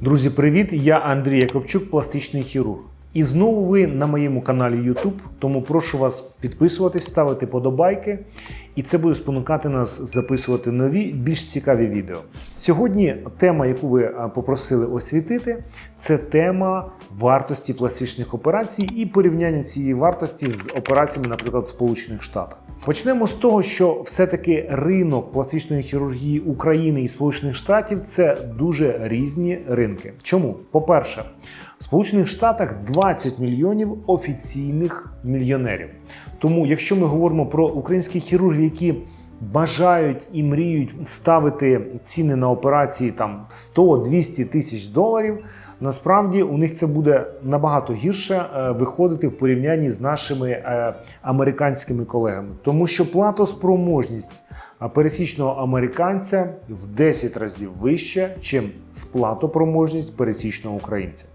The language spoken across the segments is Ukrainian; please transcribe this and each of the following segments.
Друзі, привіт! Я Андрій Якобчук, пластичний хірург. І знову ви на моєму каналі YouTube, тому прошу вас підписуватись, ставити подобайки, і це буде спонукати нас записувати нові, більш цікаві відео. Сьогодні тема, яку ви попросили освітити, це тема вартості пластичних операцій і порівняння цієї вартості з операціями, наприклад, в Сполучених Штатах. Почнемо з того, що все-таки ринок пластичної хірургії України і Сполучених Штатів це дуже різні ринки. Чому? По-перше, в Сполучених Штатах 20 мільйонів офіційних мільйонерів. Тому, якщо ми говоримо про українських хірургів, які бажають і мріють ставити ціни на операції там 100-200 тисяч доларів. Насправді у них це буде набагато гірше е, виходити в порівнянні з нашими е, американськими колегами, тому що платоспроможність пересічного американця в 10 разів вища, чим сплатопроможність пересічного українця.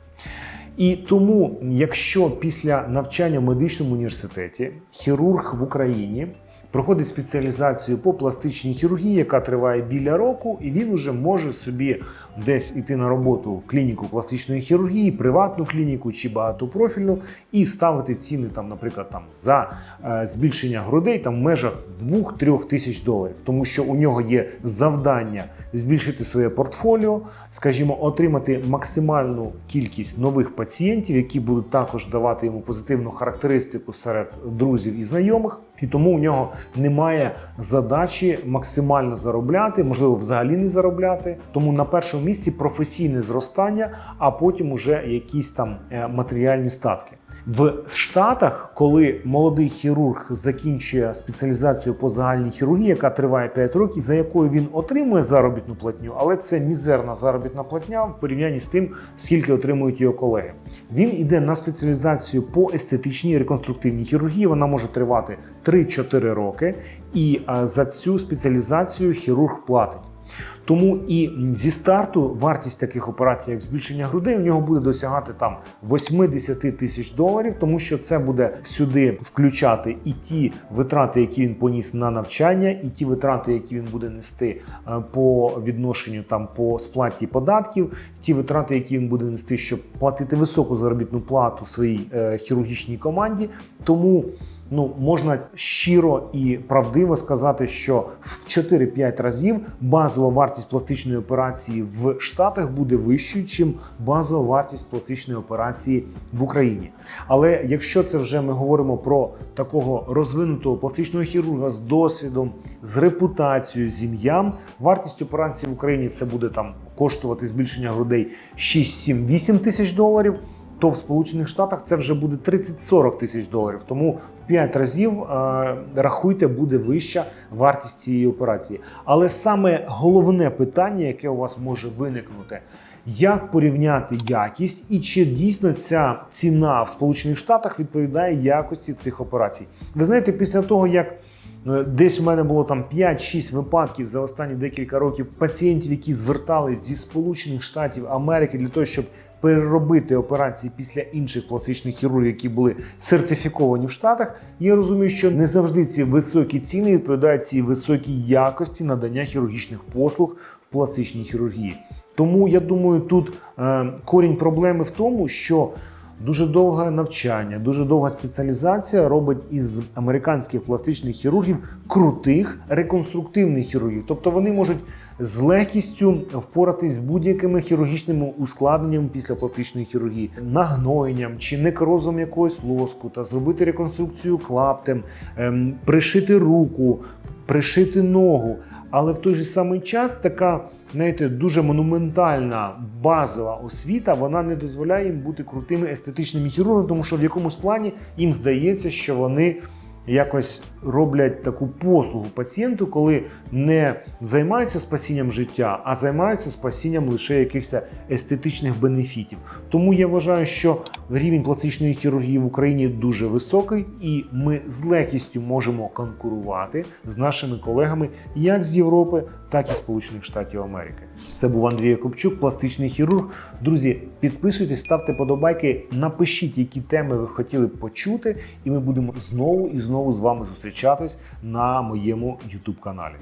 І тому, якщо після навчання в медичному університеті хірург в Україні проходить спеціалізацію по пластичній хірургії, яка триває біля року, і він уже може собі десь іти на роботу в клініку пластичної хірургії, приватну клініку чи багатопрофільну, і ставити ціни там, наприклад, там за е, збільшення грудей там в межах 2-3 тисяч доларів, тому що у нього є завдання збільшити своє портфоліо, скажімо, отримати максимальну кількість нових пацієнтів, які будуть також давати йому позитивну характеристику серед друзів і знайомих. І тому у нього немає задачі максимально заробляти, можливо, взагалі не заробляти. Тому на першому місці професійне зростання, а потім уже якісь там е, матеріальні статки. В Штатах, коли молодий хірург закінчує спеціалізацію по загальній хірургії, яка триває 5 років, за якою він отримує заробітну платню, але це мізерна заробітна платня в порівнянні з тим, скільки отримують його колеги. Він іде на спеціалізацію по естетичній реконструктивній хірургії. Вона може тривати 3-4 роки, і за цю спеціалізацію хірург платить. Тому і зі старту вартість таких операцій, як збільшення грудей, у нього буде досягати там 80 тисяч доларів, тому що це буде сюди включати і ті витрати, які він поніс на навчання, і ті витрати, які він буде нести е, по відношенню там по сплаті податків, ті витрати, які він буде нести, щоб платити високу заробітну плату своїй е, хірургічній команді. Тому ну можна щиро і правдиво сказати, що в 4-5 разів базова вартість пластичної операції в Штатах буде вищою, чим базова вартість пластичної операції в Україні. Але якщо це вже ми говоримо про такого розвинутого пластичного хірурга з досвідом, з репутацією, з ім'ям, вартість операції в Україні це буде там коштувати збільшення грудей 6-7-8 тисяч доларів то в Сполучених Штатах це вже буде 30-40 тисяч доларів. Тому в 5 разів е, рахуйте, буде вища вартість цієї операції. Але саме головне питання, яке у вас може виникнути. Як порівняти якість і чи дійсно ця ціна в Сполучених Штатах відповідає якості цих операцій? Ви знаєте, після того як е, десь у мене було там 5-6 випадків за останні декілька років пацієнтів, які звертались зі Сполучених Штатів Америки для того, щоб переробити операції після інших пластичних хірургів, які були сертифіковані в Штатах. Я розумію, що не завжди ці високі ціни відповідають цій високій якості надання хірургічних послуг в пластичній хірургії. Тому я думаю, тут е, корінь проблеми в тому, що Дуже довге навчання, дуже довга спеціалізація робить із американських пластичних хірургів крутих реконструктивних хірургів. Тобто вони можуть з легкістю впоратись з будь-якими хірургічними ускладненнями після пластичної хірургії, нагноєнням чи некрозом якогось лоску, та зробити реконструкцію клаптем, ем, пришити руку, пришити ногу. Але в той же самий час така знаєте, дуже монументальна базова освіта, вона не дозволяє їм бути крутими естетичними хірургами, тому що в якомусь плані їм здається, що вони якось роблять таку послугу пацієнту, коли не займаються спасінням життя, а займаються спасінням лише якихось естетичних бенефітів. Тому я вважаю, що рівень пластичної хірургії в Україні дуже високий, і ми з легкістю можемо конкурувати з нашими колегами як з Європи, так і Сполучених Штатів Америки. Це був Андрій Якубчук, пластичний хірург. Друзі, підписуйтесь, ставте подобайки, напишіть, які теми ви хотіли почути, і ми будемо знову і знову з вами зустрічатись на моєму YouTube каналі.